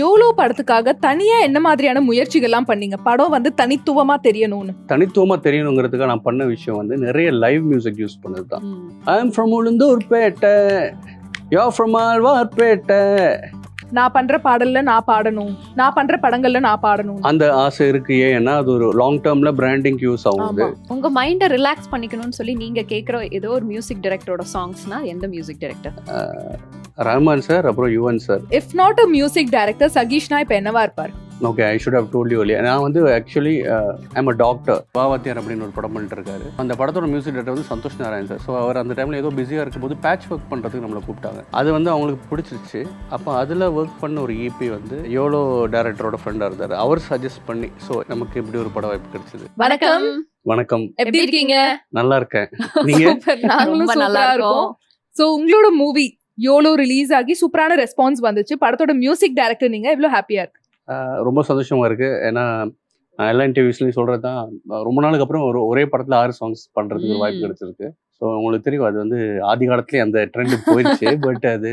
YOLO படத்துக்காக தனியா என்ன மாதிரியான முயற்சிகள்லாம் பண்ணீங்க? படம் வந்து தனித்துவமா தெரியணும்னு. தனித்துவமா தெரியணுங்கிறதுக்காக நான் பண்ண விஷயம் வந்து நிறைய லைவ் மியூசிக் யூஸ் பண்ணது தான் I am from Ulundurpet. Yo from Alwarpet. நான் பண்ற பாடல்ல நான் பாடணும். நான் பண்ற படங்கள்ல நான் பாடணும். அந்த ஆசை இருக்கு. ஏன்னா அது ஒரு லாங் டேர்ம்ல பிராண்டிங் யூஸ் ஆகுது. உங்க மைண்ட ரிலாக்ஸ் பண்ணிக்கணும்னு சொல்லி நீங்க கேக்குற ஏதோ ஒரு மியூசிக் டைரக்டரோட சாங்ஸ்னா எந்த மியூசிக் டைரக்டர் ரஹ்மான் சார் அப்புறம் Yuvan sir if not a music director Sakeeshna இப்ப என்னவா இருப்பார். Okay I should have told you நான் வந்து ஆக்சுவலி ஐம் அ டாக்டர் பாவாத்தியார் அப்படின்னு ஒரு படம் பண்ணிட்டு இருக்காரு. அந்த படத்தோட மியூசிக் டேரக்டர் வந்து சந்தோஷ் நாராயண் சார் ஸோ அவர் அந்த டைமில் ஏதோ பிஸியாக இருக்கும்போது பேட்ச் ஒர்க் பண்ணுறதுக்கு நம்மளை கூப்பிட்டாங்க. அது வந்து அவங்களுக்கு பிடிச்சிருச்சு. அப்போ அதில் ஒர்க் பண்ண ஒரு இபி வந்து எவ்வளோ டேரக்டரோட ஃப்ரெண்டாக இருந்தார். அவர் சஜஸ்ட் பண்ணி ஸோ நமக்கு இப்படி ஒரு பட வாய்ப்பு கிடைச்சது. வணக்கம். வணக்கம். எப்படி இருக்கீங்க? நல்லா இருக்கேன். நீங்க? Super, நாங்களும் ரொம்ப நல்லா இருக்கும். இருக்கோம். சோ உங்களோட மூவி யோலோ ரிலீஸ் ஆகி சூப்பரான ரெஸ்பான்ஸ் வந்துச்சு. படத்தோட மியூசிக் டைரக்டர் நீங்க எவ்வளவு ஹாப்பியா இருக்கு? ரொம்ப சந்தோஷமா இருக்கு. ஏன்னா எல்லா இன்டர்வியூஸ்லையும் சொல்றது தான் ரொம்ப நாளுக்கு அப்புறம் ஒரு ஒரே படத்துல ஆறு சாங்ஸ் பண்றதுக்கு ஒரு வாய்ப்பு. கிடைச்சிருக்கு. ஸோ உங்களுக்கு தெரியும் அது வந்து ஆதி காலத்துலயே அந்த ட்ரெண்ட் போயிடுச்சு. பட் அது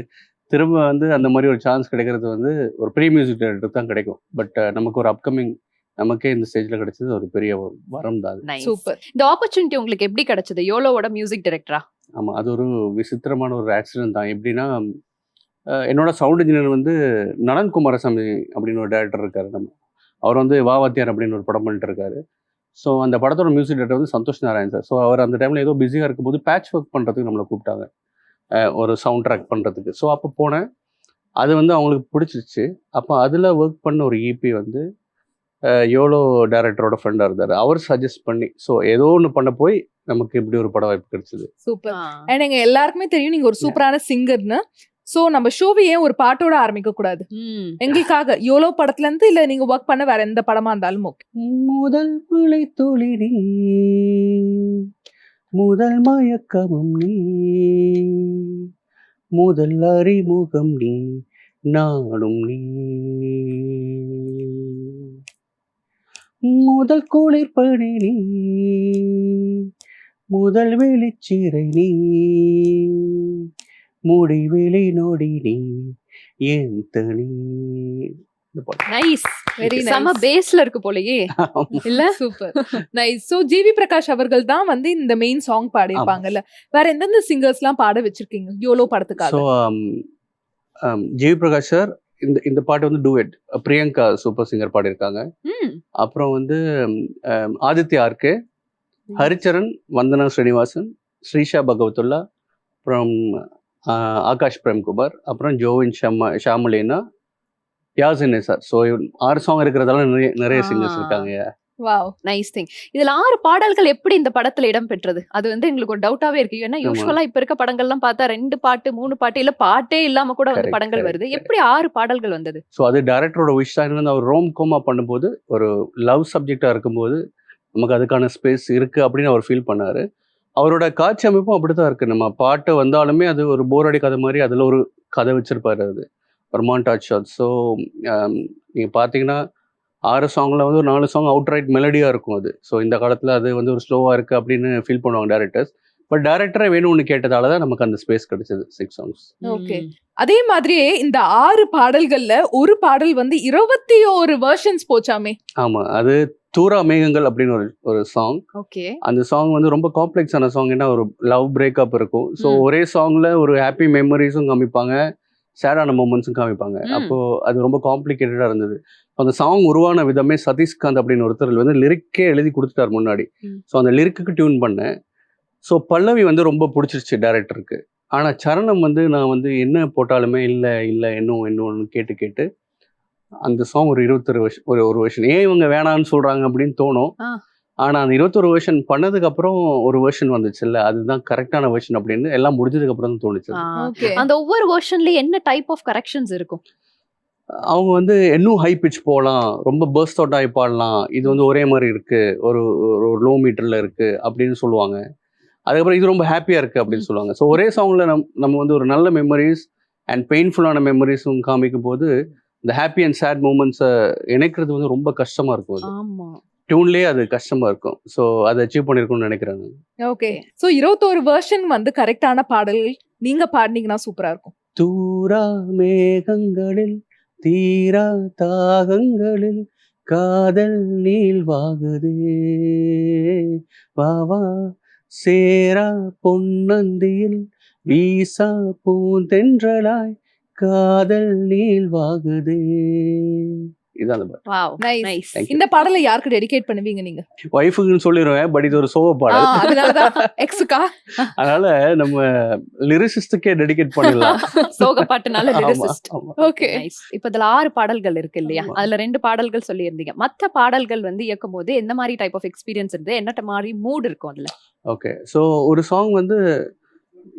திரும்ப வந்து அந்த மாதிரி ஒரு சான்ஸ் கிடைக்கிறது வந்து ஒரு ப்ரீ மியூசிக் டைரக்டர் தான் கிடைக்கும். பட் நமக்கு ஒரு அப்கமிங் நமக்கே இந்த ஸ்டேஜ்ல கிடைச்சது ஒரு பெரிய வரம் தான். சூப்பர் இந்த ஆப்பர்ச்சுனிட்டி உங்களுக்கு எப்படி கிடைச்சது? யோலோவோட மியூசிக் டைரக்டரா ஆமா அது ஒரு விசித்திரமான ஒரு ஆக்சிடென்ட் தான். எப்படின்னா என்னோட சவுண்ட் இன்ஜினியர் வந்து நலன் குமாரசாமி அப்படின்னு ஒரு டேரக்டர் இருக்காரு நம்ம. அவர் வந்து வாவாத்தியார் அப்படின்னு ஒரு படம் பண்ணிட்டு இருக்காரு. ஸோ அந்த படத்தோட மியூசிக் டேரக்டர் வந்து சந்தோஷ் நாராயண் சார் ஸோ அவர் அந்த டைமில் ஏதோ பிஸியாக இருக்கும்போது பேட்ச் ஒர்க் பண்ணுறதுக்கு நம்மளை கூப்பிட்டாங்க. ஒரு சவுண்ட் ட்ராக் பண்ணுறதுக்கு ஸோ அப்போ போனேன். அது வந்து அவங்களுக்கு பிடிச்சிருச்சு. அப்போ அதில் ஒர்க் பண்ண ஒரு இபி வந்து அஹ் யோலோ டேரக்டரோட ஃப்ரெண்டாக இருந்தார். அவர் சஜஸ்ட் பண்ணி ஸோ ஏதோ ஒன்று பண்ண போய் நமக்கு இப்படி ஒரு பட வாய்ப்பு கிடைச்சது. சூப்பர் அண்ட் எங்க எல்லாருக்குமே தெரியும் நீங்க ஒரு சூப்பரான சிங்கர்னு சோ நம்ம ஷோவை ஏன் ஒரு பாட்டோட ஆரம்பிக்க கூடாது? ம். எங்களுக்காக யோலோ படத்துல இருந்து இல்ல நீங்க ஒர்க் பண்ண வேற எந்த படமா இருந்தாலும் ஓகே முதல் துளி நீ முதல் மயக்கமும் நீ முதல் அறிமுகம் நீ நானும் நீ. முதல் குளிர்பணி நீ முதல் வெளிச்சிறை நீ முடிவெளி நொடி நீ என் தனி. நைஸ். செம பேஸ்ல இருக்கு போலயே. இல்ல? Super nice so GV Prakash அவர்கள் தான் வந்து இந்த மெயின் சாங் பாடியிருப்பாங்கல்ல. வேற எந்தெந்த சிங்கர்ஸ் எல்லாம் பாட வச்சிருக்கீங்க? யோலோ படத்துக்காக. ஜிவி பிரகாஷ் சார் இந்த இந்த பாட்டு வந்து டூஎட் பிரியங்கா சூப்பர் சிங்கர் பாடியிருக்காங்க. அப்புறம் வந்து ஆதித்யா ஆர்கே ஹரிச்சரன் வந்தனா ஸ்ரீனிவாசன் ஸ்ரீஷா பகவத்துல்லா அப்புறம் ஆகாஷ் பிரேம்குமார் அப்புறம் ஜோவின் ஷம்மா ஷாமுலேனா யாசின் சார் ஸோ ஆறு சாங் இருக்கிறதால நிறைய நிறைய சிங்கர்ஸ். இருக்காங்க வாவ் நைஸ் திங் இதுல ஆறு பாடல்கள் எப்படி இந்த படத்துல இடம் பெற்றது? அது வந்து எங்களுக்கு ஒரு டவுட்டாவே இருக்கு. ஏன்னா. யூஸ்வலா இப்ப இருக்க படங்கள்லாம் பார்த்தா ரெண்டு பாட்டு மூணு பாட்டு இல்ல பாட்டே இல்லாம கூட வந்து படங்கள் வருது. எப்படி ஆறு பாடல்கள் வந்தது? ஸோ அது டேரக்டரோட விஷ் தான். என்னன்னா அவர் ரோம் கோமா பண்ணும்போது ஒரு லவ் சப்ஜெக்டாக இருக்கும்போது நமக்கு அதுக்கான ஸ்பேஸ் இருக்குது அப்படின்னு அவர் ஃபீல் பண்ணார். அவரோட காட்சி அமைப்பும் அப்படி தான் இருக்குது நம்ம பாட்டு வந்தாலுமே அது ஒரு போர் அடிக்காத மாதிரி அதில் ஒரு கதை வச்சிருப்பாரு அது. ஒரு மாண்டாட் ஷாட் ஸோ நீங்கள் பார்த்தீங்கன்னா ஆறு சாங்கில் வந்து ஒரு நாலு சாங் அவுட் ரைட் மெலடியாக இருக்கும் அது. ஸோ இந்த காலத்தில் அது வந்து ஒரு ஸ்லோவாக இருக்குது அப்படின்னு ஃபீல் பண்ணுவாங்க டேரக்டர்ஸ் பட் டேரக்டரே வேணும்னு கேட்டதால தான் நமக்கு அந்த ஸ்பேஸ் கிடைச்சது சிக்ஸ் சாங்ஸ் Okay. அதே மாதிரியே இந்த ஆறு பாடல்கள்ல ஒரு பாடல் வந்து இருபத்தி ஒரு வெர்ஷன்ஸ் போச்சாமே. ஆமாம் அது தூரா மேகங்கள் அப்படின்னு ஒரு ஒரு சாங் ஓகே அந்த சாங் வந்து ரொம்ப காம்ப்ளெக்ஸான சாங் ஏன்னா ஒரு லவ் பிரேக்கப் இருக்கும். ஸோ. ஒரே சாங்ல ஒரு ஹாப்பி மெமரிஸும் காமிப்பாங்க. சேடான மூமெண்ட்ஸும் காமிப்பாங்க. அப்போ அது ரொம்ப காம்ப்ளிகேட்டடாக இருந்தது. அந்த சாங் உருவான விதமே சதீஷ்காந்த் அப்படின்னு ஒருத்தர் வந்து லிரிக்கே எழுதி கொடுத்துட்டார் முன்னாடி. ஸோ அந்த லிரிக்கு டியூன் பண்ணேன். ஸோ பல்லவி வந்து ரொம்ப பிடிச்சிருச்சு டேரக்டருக்கு ஆனால் சரணம் வந்து நான் வந்து என்ன போட்டாலுமே இல்லை இல்லை இன்னும் இன்னும் கேட்டு கேட்டு அந்த சாங் ஒரு இருபத்தொரு வருஷம் ஒரு ஒரு வருஷன் ஏன் இவங்க வேணான்னு சொல்றாங்க அப்படின்னு தோணும். ஆ. ஆனா அந்த இருபத்தொரு வருஷன் பண்ணதுக்கு அப்புறம் ஒரு வெர்ஷன் வந்துச்சுல்ல அதுதான் கரெக்டான வெர்ஷன் அப்படின்னு எல்லாம் முடிஞ்சதுக்கு அப்புறம் தான் தோணுச்சு. அந்த ஒவ்வொரு வெர்ஷன்லயும் என்ன டைப் ஆஃப் கரெக்ஷன்ஸ் இருக்கும்? அவங்க வந்து இன்னும் ஹை பிச் போகலாம் ரொம்ப பர்ஸ்ட் அவுட் ஆகி பாடலாம் இது வந்து ஒரே மாதிரி இருக்கு ஒரு ஒரு லோ மீட்டர்ல இருக்கு அப்படின்னு சொல்லுவாங்க. அதுக்கப்புறம் இது ரொம்ப ஹாப்பியா இருக்கு அப்படின்னு சொல்லுவாங்க. ஸோ ஒரே சாங்ல நம் நம்ம வந்து ஒரு நல்ல மெமரிஸ் அண்ட் பெயின்ஃபுல்லான மெமரிஸும் காமிக்கும் போது இந்த ஹாப்பி அண்ட் சேட் மூமெண்ட்ஸை இணைக்கிறது வந்து ரொம்ப கஷ்டமா இருக்கும் டியூன்லேயே அது கஷ்டமா இருக்கும். ஸோ அதை அச்சீவ் பண்ணியிருக்கும்னு நினைக்கிறேன் நான். ஓகே சோ இருபத்தோரு வெர்ஷன் வந்து கரெக்டான பாடல்கள் நீங்க பாடினீங்கன்னா சூப்பரா இருக்கும். தூரா மேகங்களில் தீரா தாகங்களில் காதல் நீள்வாகுதே. வா வா. சேரா பொன்னந்தியில் வீசா பூந்தென்றலாய் காதல் நீள்வாகுதே. இதான் அந்த பாட்டு. இந்த பாடலை யாருக்கு டெடிகேட் பண்ணுவீங்க நீங்க? ஒய்ஃபுக்குன்னு சொல்லிடுவேன் பட் இது ஒரு சோக பாடல். எக்ஸுக்கா அதனால நம்ம லிரிசிஸ்டுக்கே டெடிகேட் பண்ணிடலாம். சோக பாட்டுனால லிரிசிஸ்ட். ஓகே நைஸ் இப்ப இதுல ஆறு பாடல்கள் இருக்கு இல்லையா. அதுல ரெண்டு பாடல்கள் சொல்லியிருந்தீங்க. மத்த பாடல்கள் வந்து இயக்கும் போது எந்த மாதிரி டைப் ஆஃப் எக்ஸ்பீரியன்ஸ் இருந்து என்ன மாதிரி மூட் இருக்கும் அதுல? ஓகே ஸோ ஒரு சாங் வந்து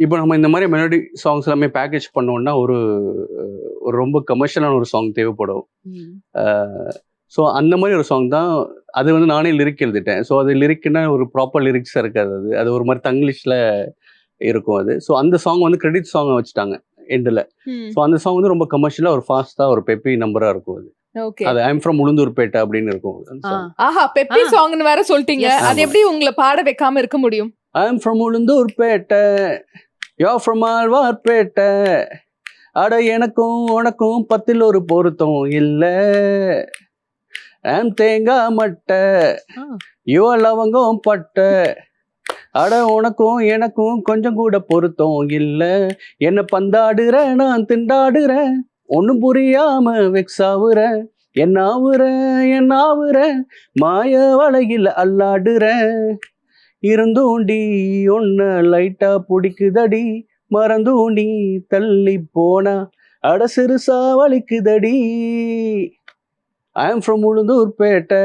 இப்போ நம்ம இந்த மாதிரி மெலடி சாங்ஸ் எல்லாமே பேக்கேஜ் பண்ணோம்னா ஒரு ஒரு ரொம்ப கமர்ஷியலான ஒரு சாங் தேவைப்படும். ஸோ அந்த மாதிரி ஒரு சாங் தான் அது வந்து நானே லிரிக் எழுதிட்டேன். ஸோ அது லிரிக்னா ஒரு ப்ராப்பர் லிரிக்ஸாக இருக்காது அது. அது ஒரு மாதிரி தங்கிலீஷில் இருக்கும் அது. ஸோ அந்த சாங் வந்து கிரெடிட் சாங்கை வச்சுட்டாங்க எண்டில் ஸோ அந்த சாங் வந்து ரொம்ப கமர்ஷியலாக ஒரு ஃபாஸ்ட்டாக ஒரு பெப்பி நம்பராக இருக்கும் அது. ஓகே. அது ஐம் ஃப்ரம் உளுந்தூர்பேட்டை அப்படின்னு இருக்கும். ஆஹா பெப்பி. சாங்னு வேற சொல்லிட்டீங்க. அது எப்படி உங்களை பாட வைக்காம இருக்க முடியும்? I'm from Ulundurpet. You're from Alwarpet. அட எனக்கும் உனக்கும் பத்தில் ஒரு பொருத்தம் இல்ல. ஆம் தேங்காய் மட்டை. யோ லவங்கம் பட்டை. அட உனக்கும் எனக்கும் கொஞ்சம் கூட பொருத்தம் இல்ல. என்ன பந்தாடுற நான் திண்டாடுறேன் ஒன்னும் புரியாம வெக்ஸாவுற என்ன ஆவுற என்ன ஆவுற மாய வலையில் அல்லாடுற. இருந்தூண்டி ஒன்ன லைட்டா பிடிக்குதடி. மறந்தூண்டி தள்ளி போனா. அட சிறுசா வலிக்குதடி. I am from Ulundurpet.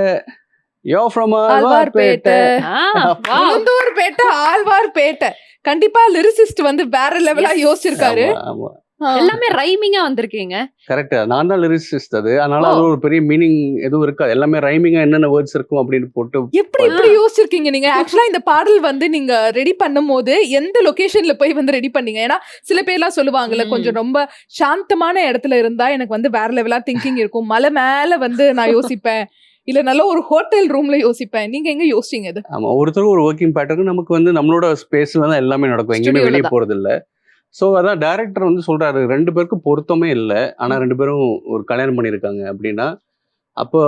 Yo from Alwarpet. Ulundurpet Alwarpet கண்டிப்பா லிரிசிஸ்ட் வந்து வேற லெவலா. யோசிச்சிருக்காரு. எல்லாமே ரைமிங்கா வந்திருக்கீங்க. கரெக்ட் நான் தான் லிரிசிஸ்ட் அது. அதனால. அது ஒரு பெரிய மீனிங் எதுவும் இருக்காது. எல்லாமே ரைமிங்கா என்னென்ன வேர்ட்ஸ் இருக்கும் அப்படின்னு போட்டு எப்படி எப்படி யோசிச்சிருக்கீங்க நீங்க? ஆக்சுவலா இந்த பாடல் வந்து நீங்க ரெடி பண்ணும்போது எந்த லொகேஷன்ல போய் வந்து ரெடி பண்ணீங்க? ஏன்னா சில பேர்லாம் சொல்லுவாங்கல்ல. கொஞ்சம் ரொம்ப சாந்தமான இடத்துல இருந்தா எனக்கு வந்து வேற லெவலா திங்கிங் இருக்கும். மலை மேல வந்து நான் யோசிப்பேன். இல்ல நல்ல ஒரு ஹோட்டல் ரூம்ல யோசிப்பேன். நீங்க எங்க யோசிச்சீங்க இது? ஆமா ஒருத்தரும் ஒரு ஒர்க்கிங் பேட்டர்ன் நமக்கு வந்து நம்மளோட ஸ்பேஸ்ல தான் எல்லாமே நடக்கும். எங்கேயுமே வெளியே. போறது இல்ல ஸோ அதான் டைரக்டர் வந்து சொல்றாரு ரெண்டு பேருக்கும் பொருத்தமே இல்லை. ஆனா ரெண்டு பேரும் ஒரு கல்யாணம் பண்ணியிருக்காங்க அப்படின்னா அப்போ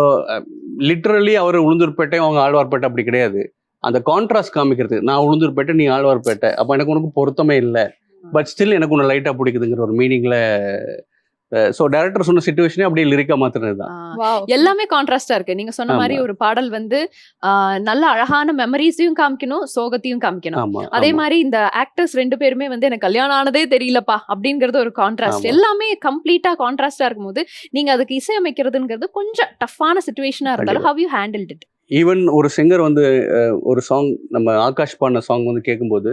லிட்ரலி அவர் உளுந்தூர்பேட்டை அவங்க ஆழ்வார்பேட்டை அப்படி கிடையாது. அந்த கான்ட்ராஸ்ட் காமிக்கிறது நான் உளுந்தூர்பேட்டை நீ ஆழ்வார்பேட்டை அப்போ எனக்கு உனக்கு பொருத்தமே இல்லை. பட் ஸ்டில் எனக்கு உன்னை லைட்டா பிடிக்குதுங்கிற ஒரு மீனிங்ல ஸோ டைரக்டர் சொன்ன சுச்சுவேஷனே அப்படியே லிரிக்கா தான் வாவ் எல்லாமே கான்ட்ராஸ்டா இருக்கு. நீங்க சொன்ன மாதிரி. ஒரு பாடல் வந்து நல்ல அழகான மெமரிஸையும் காமிக்கணும் சோகத்தையும் காமிக்கணும். அதே. மாதிரி இந்த ஆக்டர்ஸ் ரெண்டு பேருமே வந்து எனக்கு கல்யாணம் ஆனதே தெரியலப்பா அப்படிங்கறது ஒரு கான்ட்ராஸ்ட். எல்லாமே கம்ப்ளீட்டா கான்ட்ராஸ்டா இருக்கும்போது நீங்க அதுக்கு இசையமைக்கிறதுங்கிறது கொஞ்சம் டஃப்பான சுச்சுவேஷனா இருந்தாலும் how you handle it even ஒரு சிங்கர் வந்து ஒரு சாங் நம்ம ஆகாஷ் பாடின சாங் வந்து கேட்கும்போது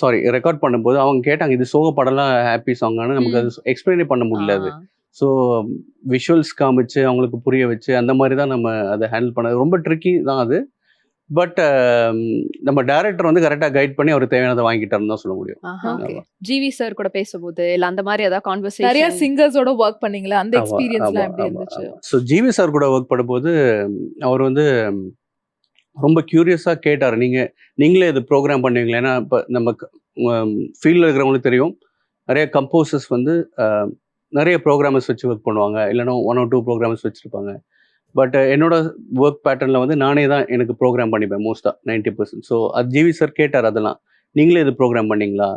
சாரி ரெக்கார்ட் பண்ணும்போது அவங்க கேட்டாங்க இது சோக படம்லாம் ஹாப்பி சாங்கானு நமக்கு அது எக்ஸ்பிளைனே பண்ண முடியல அது. ஸோ விஷுவல்ஸ் காமிச்சு அவங்களுக்கு புரிய வச்சு அந்த மாதிரி தான் நம்ம அதை ஹேண்டில் பண்ணது ரொம்ப ட்ரிக்கி தான் அது. பட் நம்ம டைரக்டர் வந்து கரெக்டாக கைட் பண்ணி அவர் தேவையானதை வாங்கிட்டாருன்னு தான் சொல்ல முடியும். ஜிவி சார் கூட பேசும்போது இல்ல அந்த மாதிரி ஏதாவது நிறைய கான்வர்சேஷன் சிங்கர்ஸோட ஒர்க் பண்ணீங்களா அந்த எக்ஸ்பீரியன்ஸ்லாம் எப்படி இருந்துச்சு? ஸோ ஜிவி சார் கூட ஒர்க் பண்ணும்போது அவர் வந்து ரொம்ப க்யூரியஸாக கேட்டார். நீங்கள் நீங்களே இது ப்ரோக்ராம் பண்ணுவீங்களா? ஏன்னா இப்போ நம்ம ஃபீல்டில் இருக்கிறவங்களுக்கு தெரியும். நிறைய கம்போசர்ஸ் வந்து நிறைய ப்ரோக்ராமர்ஸ் வச்சு ஒர்க் பண்ணுவாங்க. இல்லைனா ஒன் ஆர் டூ ப்ரோக்ராமர்ஸ் வச்சுருப்பாங்க. பட் என்னோட ஒர்க் பேட்டர்னில் வந்து நானே தான் எனக்கு ப்ரோக்ராம் பண்ணிப்பேன் மோஸ்ட்டாக நைன்ட்டி பர்சன்ட் ஸோ அது ஜிவி சார் கேட்டார் அதெல்லாம். நீங்களே இது ப்ரோக்ராம் பண்ணீங்களா?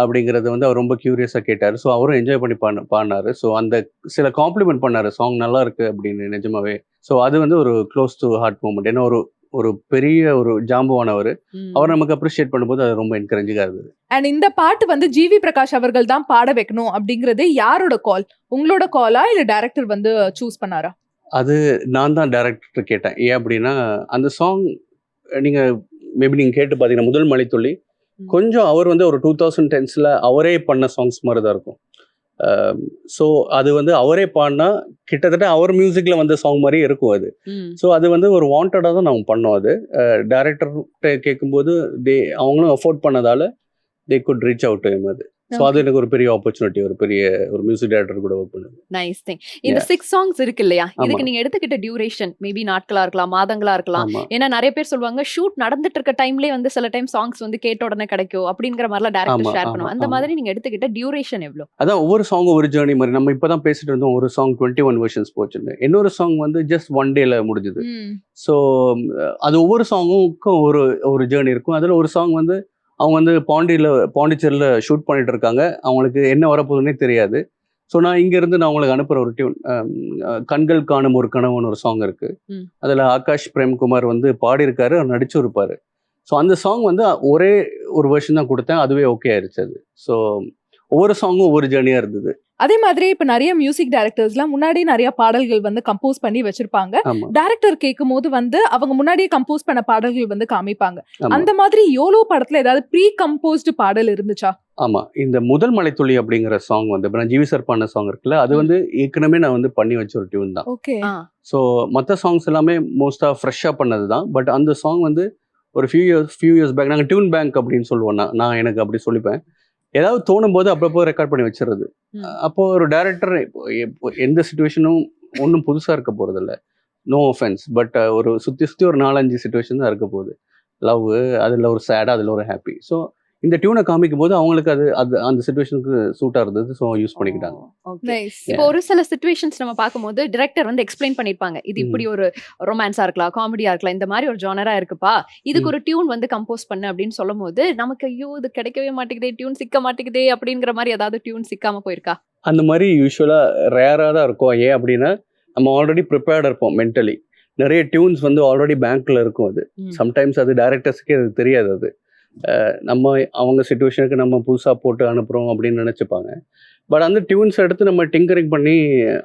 அப்படிங்கிறது வந்து அவர் ரொம்ப க்யூரியஸாக கேட்டார். ஸோ அவரும் என்ஜாய் பண்ணி பாடின பாடினார். ஸோ அந்த சில காம்ப்ளிமெண்ட் பண்ணார். சாங் நல்லா இருக்குது அப்படின்னு நிஜமாவே. ஸோ அது வந்து ஒரு க்ளோஸ் டு ஹார்ட் மூமெண்ட் ஏன்னா ஒரு ஒரு பெரிய ஒரு ஜாம்புவானவர். அவர் நமக்கு அப்ரிஷியேட் பண்ணும்போது அது ரொம்ப என்கரேஜிங்காக இருந்தது. அண்ட் இந்த பாட்டு வந்து ஜிவி பிரகாஷ் அவர்கள் தான் பாட வைக்கணும் அப்படிங்கறது யாரோட கால் உங்களோட காலா இல்ல டைரக்டர் வந்து சூஸ் பண்ணாரா? அது நான் தான் டேரக்டர் கேட்டேன். ஏன் அப்படின்னா அந்த சாங் நீங்கள் மேபி நீங்கள் கேட்டு பார்த்தீங்கன்னா முதல் மலைத்துள்ளி. கொஞ்சம் அவர் வந்து ஒரு டூ தௌசண்ட் டென்ஸில் அவரே பண்ண சாங்ஸ் மாதிரி தான் இருக்கும் ஸோ அது வந்து அவரே பாடினா கிட்டத்தட்ட அவர் மியூசிக்கில் வந்த சாங் மாதிரியே இருக்கும் அது. ஸோ அது வந்து ஒரு வாண்டடாக தான் நாங்கள் பண்ணோம் அது. டேரக்டர்கிட்ட கேட்கும்போது தே அவங்களும் அஃபோர்ட் பண்ணதால தே குட் ரீச் அவுட் அது. ஸோ அது எனக்கு ஒரு பெரிய ஆப்பர்ச்சுனிட்டி ஒரு பெரிய ஒரு மியூசிக் டைரக்டர் கூட ஒர்க் பண்ணுது. நைஸ் திங் இந்த சிக்ஸ் சாங்ஸ் இருக்கு இல்லையா? இதுக்கு. நீங்க எடுத்துக்கிட்ட டியூரேஷன் மேபி நாட்களா இருக்கலாம் மாதங்களா இருக்கலாம். ஏன்னா நிறைய பேர் சொல்லுவாங்க ஷூட் நடந்துட்டு இருக்க டைம்லயே வந்து சில டைம் சாங்ஸ் வந்து கேட்ட உடனே கிடைக்கும் அப்படிங்கிற மாதிரிலாம் டேரக்டர் ஷேர் ஆமா, பண்ணுவாங்க. அந்த. மாதிரி நீங்க எடுத்துக்கிட்ட டியூரேஷன் எவ்வளவு அதான் ஒவ்வொரு சாங்கும் ஒரு ஜேர்னி மாதிரி. நம்ம இப்போ தான் பேசிட்டு இருந்தோம் ஒரு சாங் டுவெண்ட்டி ஒன் வெர்ஷன்ஸ் போச்சுன்னு. இன்னொரு சாங் வந்து ஜஸ்ட் ஒன் டேல முடிஞ்சுது. ஸோ அது ஒவ்வொரு சாங்குக்கும் ஒரு ஒரு ஜேர்னி இருக்கும். அதில் ஒரு சாங் வந்து அவங்க வந்து பாண்டியில் பாண்டிச்சேரியில் ஷூட் பண்ணிட்டு இருக்காங்க. அவங்களுக்கு என்ன வரப்போகுதுன்னே தெரியாது. ஸோ நான் இங்கேருந்து நான் அவங்களுக்கு அனுப்புகிற ஒரு டியூன் கண்கள் காணும் ஒரு கனவுன்னு ஒரு சாங் இருக்கு. ம். அதில் ஆகாஷ் பிரேம்குமார் வந்து பாடியிருக்காரு அவர் நடிச்சும் இருப்பார் ஸோ அந்த சாங் வந்து ஒரே ஒரு வெர்ஷன் தான் கொடுத்தேன். அதுவே ஓகே ஆயிருச்சு அது. ஸோ ஒவ்வொரு சாங்கும் ஒவ்வொரு ஜேர்னியாக இருந்தது. அதே மாதிரி இப்ப நிறைய மியூசிக் டைரக்டர்ஸ்லாம் முன்னாடி நிறைய பாடல்கள் வந்து கம்போஸ் பண்ணி வச்சிருப்பாங்க. டைரக்டர் கேட்கும் போது வந்து அவங்க முன்னாடியே கம்போஸ் பண்ண பாடல்கள் வந்து காமிப்பாங்க. அந்த மாதிரி யோலோ படத்துல ஏதாவது ப்ரீ கம்போஸ்டு பாடல் இருந்துச்சா? ஆமாம் இந்த முதல் மலைத்துளி அப்படிங்கிற சாங் வந்து இப்போ நான் ஜிவி சார் பண்ண சாங் இருக்குல்ல அது. வந்து ஏற்கனவே நான் வந்து பண்ணி வச்ச ஒரு டியூன் தான். ஓகே. ஸோ மற்ற சாங்ஸ் எல்லாமே மோஸ்ட்டாக ஃப்ரெஷ்ஷாக பண்ணது தான். பட் அந்த சாங் வந்து ஒரு few years few years back நாங்கள் டியூன் பேங்க் அப்படின்னு சொல்லுவோம். நான் நான் எனக்கு அப்படி சொல்லிப்பேன். ஏதாவது தோணும் போது அப்பப்போ ரெக்கார்ட் பண்ணி வச்சிருது. அப்போ ஒரு டேரக்டர் எந்த சுச்சுவேஷனும் ஒன்றும் புதுசாக இருக்க போகிறதில்ல நோ ஒஃபென்ஸ் பட் ஒரு சுற்றி சுற்றி ஒரு நாலஞ்சு சுச்சுவேஷன் தான் இருக்க போகுது. லவ் அதில் ஒரு சேட் அதில் ஒரு ஹாப்பி ஸோ இந்த டியூனை காமிக்கும் போது அவங்களுக்கு அது அது அந்த சுச்சுவேஷனுக்கு சூட்டாக இருந்தது. ஸோ யூஸ் பண்ணிக்கிட்டாங்க. ஓகே நைஸ் இப்போ ஒரு சில சுச்சுவேஷன்ஸ் நம்ம பார்க்கும்போது டிரெக்டர் வந்து எக்ஸ்பிளைன் பண்ணிருப்பாங்க. இது. இப்படி ஒரு ரொமான்ஸா இருக்கலாம் காமெடியா இருக்கலாம் இந்த மாதிரி ஒரு ஜானரா இருக்குப்பா. இதுக்கு ஒரு டியூன் வந்து கம்போஸ் பண்ணு அப்படின்னு சொல்லும் போது நமக்கு ஐயோ இது கிடைக்கவே மாட்டேங்குதே டியூன் சிக்க மாட்டேங்குதே அப்படிங்கிற மாதிரி ஏதாவது டியூன் சிக்காம போயிருக்கா? அந்த மாதிரி யூஸ்வலாக ரேராக தான் இருக்கும். ஏன் அப்படின்னா நம்ம ஆல்ரெடி ப்ரிப்பேர்டாக இருப்போம் மென்டலி நிறைய டியூன்ஸ் வந்து ஆல்ரெடி பேங்க்ல இருக்கும் அது. சம்டைம்ஸ் அது டேரக்டர்ஸ்க்கே அது தெரியாது அது. நம்ம அவங்க சுச்சுவேஷனுக்கு நம்ம புதுசாக போட்டு அனுப்புகிறோம் அப்படின்னு நினச்சிப்பாங்க. பட் அந்த டியூன்ஸ் எடுத்து நம்ம டிங்கரிங் பண்ணி